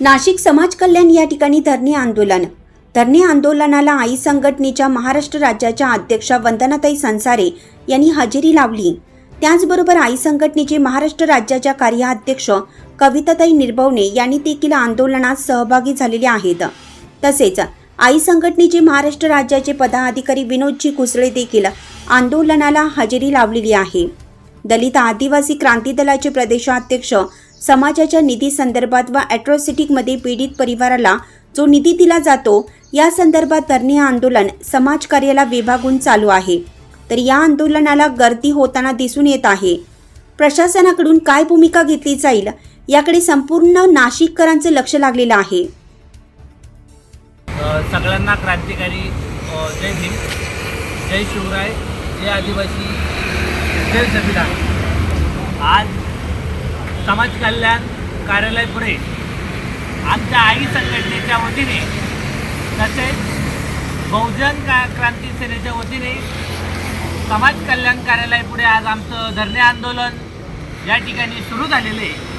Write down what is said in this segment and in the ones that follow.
नाशिक समाज कल्याण या ठिकाणी धरणे आंदोलन. धरणे आंदोलनाला आई संघटनेच्या महाराष्ट्र राज्याच्या अध्यक्षा वंदनाताई संसारे यांनी हजेरी लावली. त्याचबरोबर आई संघटनेचे महाराष्ट्र राज्याच्या कार्याध्यक्ष कविताताई निर्भवणे यांनी देखील आंदोलनात सहभागी झालेले आहेत. तसेच आई संघटनेचे महाराष्ट्र राज्याचे पदाधिकारी विनोदजी कुसळे देखील आंदोलनाला हजेरी लावलेली आहे. दलित आदिवासी क्रांती दलाचे प्रदेशाध्यक्ष समाजाच्या निधी संदर्भात व ॲट्रॉसिटीमध्ये पीडित परिवाराला जो निधी दिला जातो या संदर्भात धरणे आंदोलन समाज कार्याला विभागून चालू आहे. तर या आंदोलनाला गर्दी होताना दिसून येत आहे. प्रशासनाकडून काय भूमिका घेतली जाईल याकडे संपूर्ण नाशिककरांचं लक्ष लागलेलं आहे. सगळ्यांना क्रांतिकारी जय हिंद जय शिवराय जय आदिवासी जय संविधान. आज समाज कल्याण कार्यालय पुढे आमच्या आई संघटनेच्या वतीने तसेच बहुजन का क्रांती सेनेच्या वतीने समाज कल्याण कार्यालय पुढे आज आमचं धरणे आंदोलन या ठिकाणी सुरू झालेलं आहे.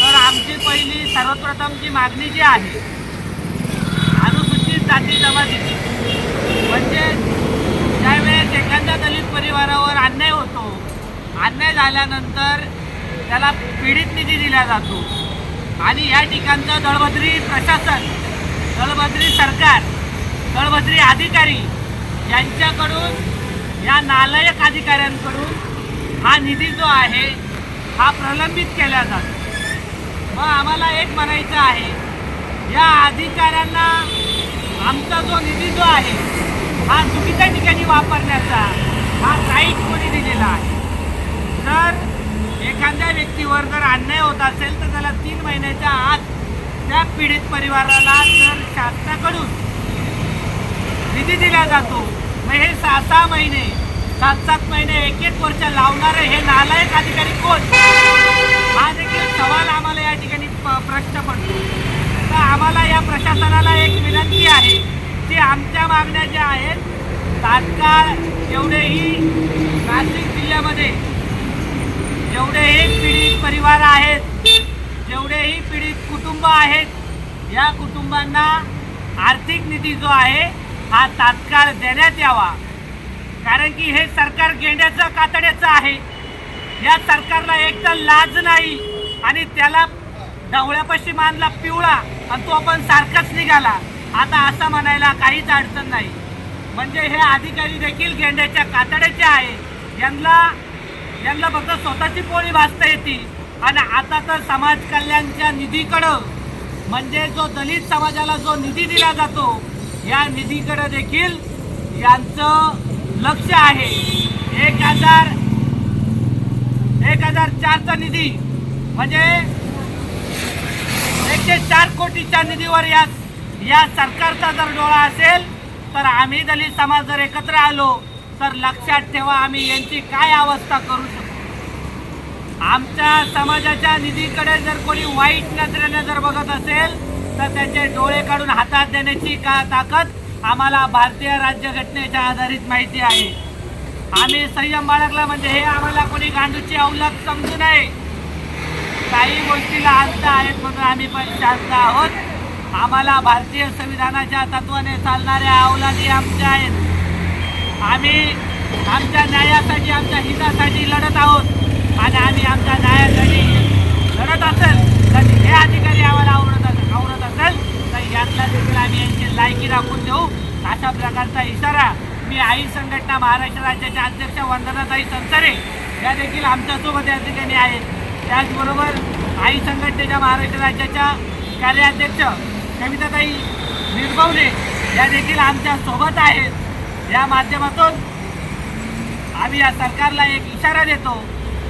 तर आमची पहिली सर्वप्रथमची मागणी जी आहे अनुसूचित जाती जमातीची म्हणजे ज्यावेळेस एखाद्या दलित परिवारावर अन्याय होतो अन्याय झाल्यानंतर त्याला पीडित निधी दिला जातो. आणि या ठिकाणचं दळभद्री प्रशासन दळभद्री सरकार दळभद्री अधिकारी यांच्याकडून या नालायक अधिकाऱ्यांकडून हा निधी जो आहे हा प्रलंबित केला जातो. मग आम्हाला एक म्हणायचं आहे या अधिकाऱ्यांना आमचा जो निधी जो आहे हा चुकीच्या ठिकाणी वापरण्याचा हा राईट कोणी दिलेला आहे. तर एखाद्या व्यक्तीवर जर अन्याय होत असेल तर त्याला तीन महिन्याच्या आत त्या पीडित परिवाराला जर शासनाकडून निधी दिला जातो. मग हे सहा सहा महिने सात सात महिने एक एक वर्ष लावणारे हे नालायक अधिकारी कोण? हा देखील सवाल आम्हाला या ठिकाणी प- प्रश्न पडतो. तर आम्हाला या प्रशासनाला एक विनंती आहे की आमच्या मागण्या ज्या आहेत तात्काळ एवढेही नाशिक जिल्ह्यामध्ये जेवढेही पीडित परिवार आहेत जेवढेही पीडित कुटुंब आहेत या कुटुंबांना आर्थिक निधी जो आहे हा तात्काळ देण्यात यावा. कारण की हे सरकार गेंड्याचं कातड्याचं आहे. या सरकारला एक तर लाज नाही आणि त्याला ढवळ्यापाशी मानला पिवळा आणि तो आपण सारखाच निघाला. आता असं म्हणायला काहीच अडचण नाही. म्हणजे हे अधिकारी देखील गेंड्याच्या कातड्याचे आहे. यांना यांना फक्त स्वतःची पोळी भासता येते. आणि आता तर समाज कल्याणच्या निधीकडं म्हणजे जो दलित समाजाला जो निधी दिला जातो या निधीकडं देखील यांचं लक्ष आहे. एक हजार एक हजार चारचा निधी म्हणजे एकशे चार कोटीच्या निधीवर या या सरकारचा जर डोळा असेल तर आम्ही दलित समाज जर एकत्र आलो तर लक्षात ठेवा आम्ही यांची काय अवस्था करू शकतो? आमच्या समाजाच्या निधीकडे जर कोणी वाईट नजरेने जर बघत असेल तर त्याचे डोळे काढून हातात देण्याची का ताकद आम्हाला भारतीय राज्यघटनेच्या आधारित माहिती आहे. आम्ही संयम बाळगला म्हणजे हे आम्हाला कोणी गांडूची अवलग समजू नये. काही गोष्टीला अंत आहेत म्हणून आम्ही पण शांत आहोत. आम्हाला भारतीय संविधानाच्या तत्वाने चालणाऱ्या अवलादी आमच्या आहेत. आम्ही आमच्या न्यायासाठी आमच्या हितासाठी लढत आहोत. आणि आम्ही आमच्या न्यायासाठी लढत असेल तर हे अधिकारी आम्हाला आवडत आवडत असेल तर यातला देखील आम्ही यांची लायकी राखून देऊ. अशा प्रकारचा इशारा मी आई संघटना महाराष्ट्र राज्याच्या अध्यक्ष वंदनाताई संसारे या देखील आमच्यासोबत या ठिकाणी आहेत. त्याचबरोबर आई संघटनेच्या महाराष्ट्र राज्याच्या कार्याध्यक्ष कविताताई निर्भवणे या देखील आमच्यासोबत आहेत. या माध्यमातून आम्ही या सरकारला एक इशारा देतो.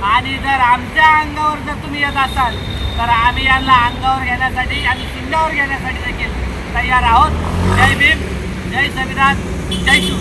आणि जर आमच्या अंगावर जर तुम्ही येत असाल तर आम्ही यांना अंगावर घेण्यासाठी आणि शिंगावर घेण्यासाठी देखील तयार आहोत. जय भीम जय संविधान जय शिव